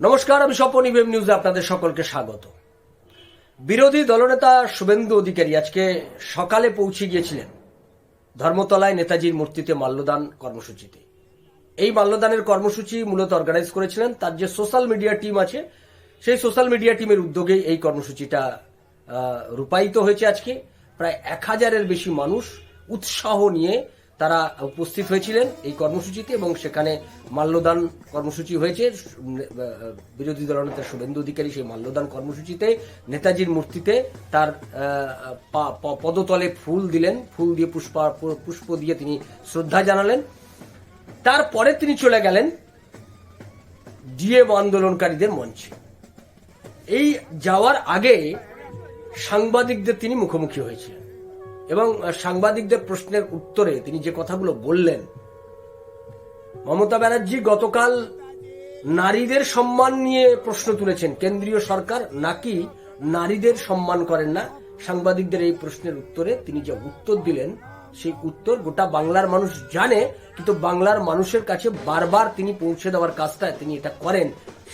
নমস্কার, আমি স্বপন ইভেম নিউজে আপনাদের সকলকে স্বাগত। বিরোধী দলনেতা শুভেন্দু অধিকারী আজকে সকালে পৌঁছে গিয়েছিলেন ধর্মতলায় নেতাজির মূর্তিতে মাল্যদান কর্মসূচিতে। এই মাল্যদানের কর্মসূচি মূলত অর্গানাইজ করেছিলেন, তার যে সোশ্যাল মিডিয়া টিম আছে, সেই সোশ্যাল মিডিয়া টিমের উদ্যোগে এই কর্মসূচিটা রূপায়িত হয়েছে আজকে। প্রায় এক হাজারের বেশি মানুষ উৎসাহ নিয়ে তারা উপস্থিত হয়েছিলেন এই কর্মসূচিতে এবং সেখানে মাল্যদান কর্মসূচি হয়েছে। বিরোধী দলনেতা শুভেন্দু অধিকারী সেই মাল্যদান কর্মসূচিতে, নেতাজির মূর্তিতে তার পদতলে ফুল দিলেন। ফুল দিয়ে পুষ্প পুষ্প দিয়ে তিনি শ্রদ্ধা জানালেন। তারপরে তিনি চলে গেলেন ডিএম আন্দোলনকারীদের মঞ্চে। এই যাওয়ার আগে সাংবাদিকদের তিনি মুখোমুখি হয়েছিলেন। এবং সাংবাদিকদের প্রশ্নের উত্তরে তিনি যে কথাগুলো বললেন, মমতা ব্যানার্জি গতকাল নারীদের সম্মান নিয়ে প্রশ্ন তুলেছেন। কেন্দ্রীয় সরকার নাকি নারীদের সম্মান করেন না? সাংবাদিকদের এই প্রশ্নের উত্তরে তিনি যে উত্তর দিলেন, সেই উত্তর গোটা বাংলার মানুষ জানে, কিন্তু বাংলার মানুষের কাছে বারবার তিনি পৌঁছে দেওয়ার কাজটা তিনি এটা করেন।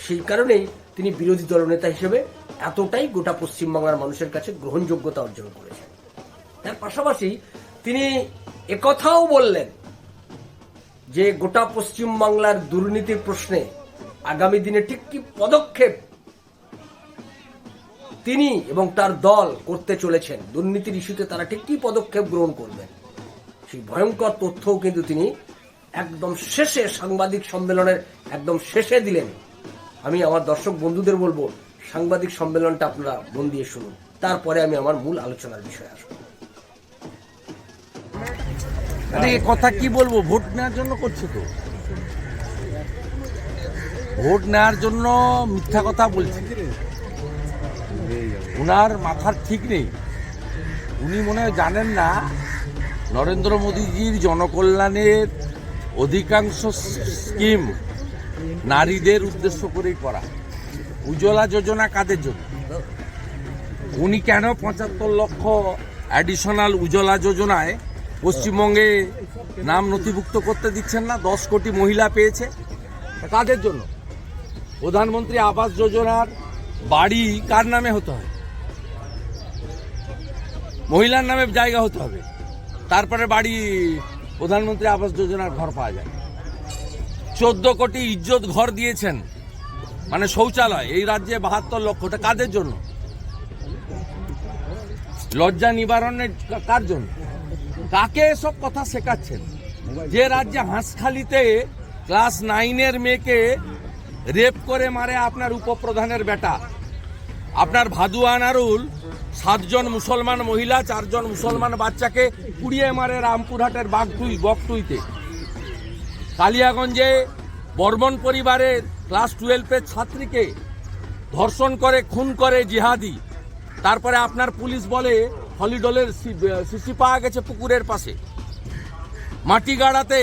সেই কারণেই তিনি বিরোধী দলনেতা হিসেবে এতটাই গোটা পশ্চিমবাংলার মানুষের কাছে গ্রহণযোগ্যতা অর্জন করেছেন। তার পাশাপাশি তিনি একথাও বললেন যে গোটা পশ্চিমবাংলার দুর্নীতির প্রশ্নে আগামী দিনে ঠিক কি পদক্ষেপ তিনি এবং তার দল করতে চলেছেন, দুর্নীতির ইস্যুতে তারা ঠিক কি পদক্ষেপ গ্রহণ করবেন, সেই ভয়ঙ্কর তথ্যও কিন্তু তিনি একদম শেষে সাংবাদিক সম্মেলনের একদম শেষে দিলেন। আমি আমার দর্শক বন্ধুদের বলব, সাংবাদিক সম্মেলনটা আপনারা মন দিয়ে শুনুন, তারপরে আমি আমার মূল আলোচনার বিষয়ে আসব। এ কথা কি বলব? ভোট নেওয়ার জন্য করছে তো। ভোট নেওয়ার জন্য মিথ্যা কথা বলছে। উনার মাথার ঠিক নেই। উনি মনে হয় জানেন না, নরেন্দ্র মোদীজির জনকল্যাণের অধিকাংশ স্কিম নারীদের উদ্দেশ্য করেই করা। উজ্জ্বলা যোজনা কাদের জন্য? উনি কেন পঁচাত্তর লক্ষ অ্যাডিশনাল উজ্জ্বলা যোজনায় পশ্চিমবঙ্গে নাম নথিভুক্ত করতে দিচ্ছেন না, দশ কোটি মহিলা পেয়েছে। কাদের জন্য? প্রধানমন্ত্রী আবাস যোজনার বাড়ি কার নামে হতে হয় মহিলার নামে জায়গা হতে হবে। তারপরে বাড়ি প্রধানমন্ত্রী আবাস যোজনার ঘর পাওয়া যায়। চোদ্দ কোটি ইজ্জত ঘর দিয়েছেন মানে শৌচালয়, এই রাজ্যে বাহাত্তর লক্ষ। ওটা কাদের জন্য? লজ্জা নিবারণের কার জন্য? কাকে এসব কথা শেখাচ্ছেন? যে রাজ্যে হাঁসখালিতে ক্লাস নাইনের মেয়েকে রেপ করে মারে আপনার উপপ্রধানের বেটা, আপনার ভাদু আনারুল সাতজন মুসলমান মহিলা, চারজন মুসলমান বাচ্চাকে কুড়িয়ে মারে রামপুরহাটের বাগটুই, বকটুইতে। কালিয়াগঞ্জে বর্মন পরিবারের ক্লাস টুয়েলভের ছাত্রীকে ধর্ষণ করে, খুন করে জিহাদি। তারপরে আপনার পুলিশ বলে হলিডলের শিশি পাওয়া গেছে পুকুরের পাশে। মাটিগাড়াতে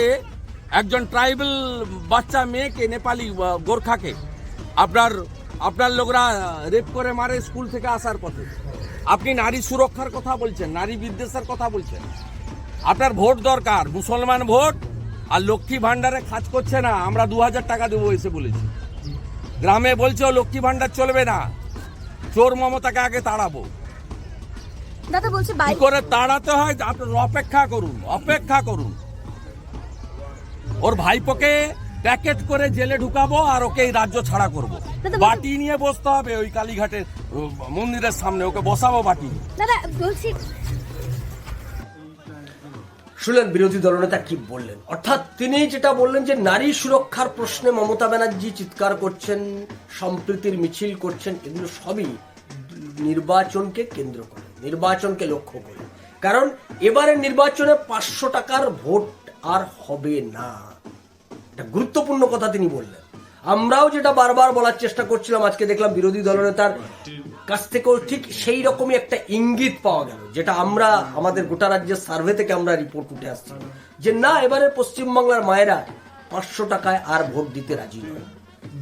একজন ট্রাইবেল বাচ্চা মেয়েকে, নেপালি গোর্খাকে আপনার আপনার লোকরা রেপ করে মারে স্কুল থেকে আসার পথে। আপনি নারী সুরক্ষার কথা বলছেন, নারী বিদ্বেষের কথা বলছেন। আপনার ভোট দরকার, মুসলমান ভোট, আর লক্ষ্মী ভান্ডারে কাজ করছে না, আমরা দু হাজার টাকা দেবো এসে বলেছি। গ্রামে বলছে লক্ষ্মী ভান্ডার চলবে না। চোর মমতাকে আগে তাড়াবো। দাদা বলছে কি করে তাড়াতে হয়? আপনার অপেক্ষা করুন অপেক্ষা করুন। ওর ভাইপোকে প্যাকেট করে জেলে ঢুকাবো আর ওকে এই রাজ্য ছাড়া করব। বাটি নিয়ে বসতে হবে ওই কালীঘাটের মন্দিরের সামনে ওকে বসাবো বাটি। দাদা বলছি শুনলেন বিরোধী দলনেতা কি বললেন? অর্থাৎ তিনি যেটা বললেন যে নারী সুরক্ষার প্রশ্নে মমতা ব্যানার্জি চিৎকার করছেন সম্প্রীতির মিছিল করছেন এগুলো সবই নির্বাচনকে কেন্দ্র করে। নির্বাচনকে লক্ষ্য করে। কারণ এবারের নির্বাচনে পাঁচশো টাকার ভোট আর হবে না। একটা গুরুত্বপূর্ণ কথা তিনি বললেন। আমরাও যেটা বারবার বলার চেষ্টা করছিলাম, আজকে দেখলাম বিরোধী দলনেতার কাছ থেকেও ঠিক সেই রকমই একটা ইঙ্গিত পাওয়া গেল, যেটা আমরা আমাদের গোটা রাজ্যের সার্ভে থেকে আমরা রিপোর্ট উঠে আসছি। যে না, এবারে পশ্চিমবাংলার মায়েরা পাঁচশো টাকায় আর ভোট দিতে রাজি নয়।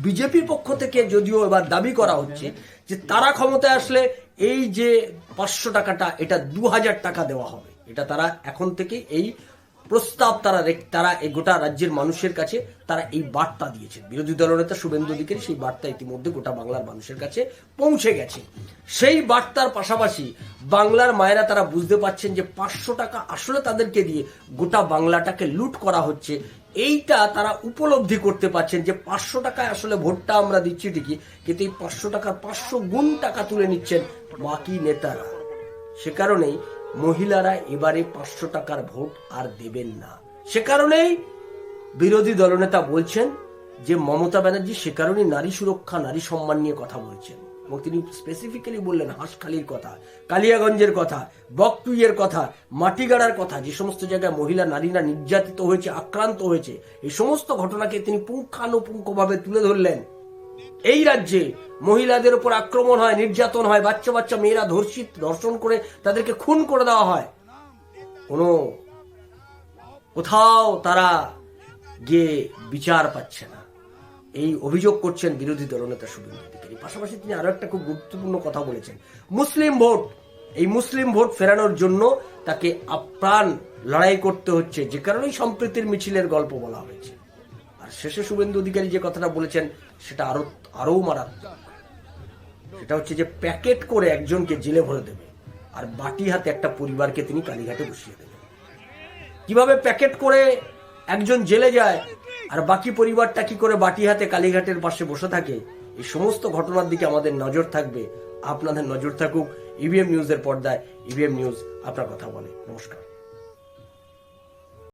বিজেপির পক্ষ থেকে যদিও এবার দাবি করা হচ্ছে যে তারা ক্ষমতায় আসলে এই যে পাঁচশো টাকাটা, এটা দু হাজার টাকা দেওয়া হবে। এটা তারা এখন থেকে এই প্রস্তাব তারা তারা এই গোটা রাজ্যের মানুষের কাছে তারা এই বার্তা দিয়েছেন। বিরোধী দলনেতা শুভেন্দু অধিকারী সেই বার্তা ইতিমধ্যে গোটা বাংলার মানুষের কাছে পৌঁছে গেছে। সেই বার্তার পাশাপাশি বাংলার মায়েরা তারা বুঝতে পারছেন যে পাঁচশো টাকা আসলে তাদেরকে দিয়ে গোটা বাংলাটাকে লুট করা হচ্ছে। এইটা তারা উপলব্ধি করতে পারছেন যে পাঁচশো টাকায় আসলে ভোটটা আমরা দিচ্ছি ঠিকই, কিন্তু এই পাঁচশো টাকার পাঁচশো গুণ টাকা তুলে নিচ্ছেন বাকি নেতারা। সে কারণেই মহিলারা এবারে পাঁচশো টাকার ভোট আর দেবেন না। সে কারণেই বিরোধী দলনেতা বলছেন যে মমতা ব্যানার্জি সে কারণেই নারী সুরক্ষা, নারী সম্মান নিয়ে কথা বলছেন। এবং তিনি স্পেসিফিক্যালি বললেন হাঁসখালির কথা, কালিয়াগঞ্জের কথা, বকটুইয়ের কথা, মাটিগাড়ার কথা, যে সমস্ত জায়গায় মহিলা, নারীরা নির্যাতিত হয়েছে, আক্রান্ত হয়েছে, এই সমস্ত ঘটনাকে তিনি পুঙ্খানুপুঙ্খভাবে তুলে ধরলেন। এই রাজ্যে মহিলাদের উপর আক্রমণ হয়, নির্যাতন হয়, বাচ্চা বাচ্চা মেয়েরা ধর্ষিত, ধর্ষণ করে তাদেরকে খুন করে দেওয়া হয়। কোনো কোথাও তারা গিয়ে বিচার পাচ্ছে না। এই অভিযোগ করছেন বিরোধী দলনেতা শুভেন্দু পাশাপাশি তিনি আরও একটা খুব গুরুত্বপূর্ণ কথা বলেছেন। মুসলিম ভোট, এই মুসলিম ভোট ফেরানোর জন্য তাকে আপ্রাণ লড়াই করতে হচ্ছে, যে কারণেই সম্প্রীতির মিছিলের গল্প বলা হয়েছে। আর শেষে শুভেন্দু অধিকারী যে কথাটা বলেছেন, সেটা আরও আরও মারাত্মক। সেটা হচ্ছে যে প্যাকেট করে একজনকে জেলে ভরে দেবে, আর বাটি হাতে একটা পরিবারকে তিনি কালীঘাটে বসিয়ে দেবেন। কীভাবে প্যাকেট করে একজন জেলে যায় আর বাকি পরিবারটা কি করে বাটি হাতে কালীঘাটের পাশে বসে থাকে? এই সমস্ত ঘটনার দিকে আমাদের নজর থাকবে। আপনাদের নজর থাকুক ইভিএম নিউজের পর্দায়। ইভিএম নিউজ আপনার কথা বলে। নমস্কার।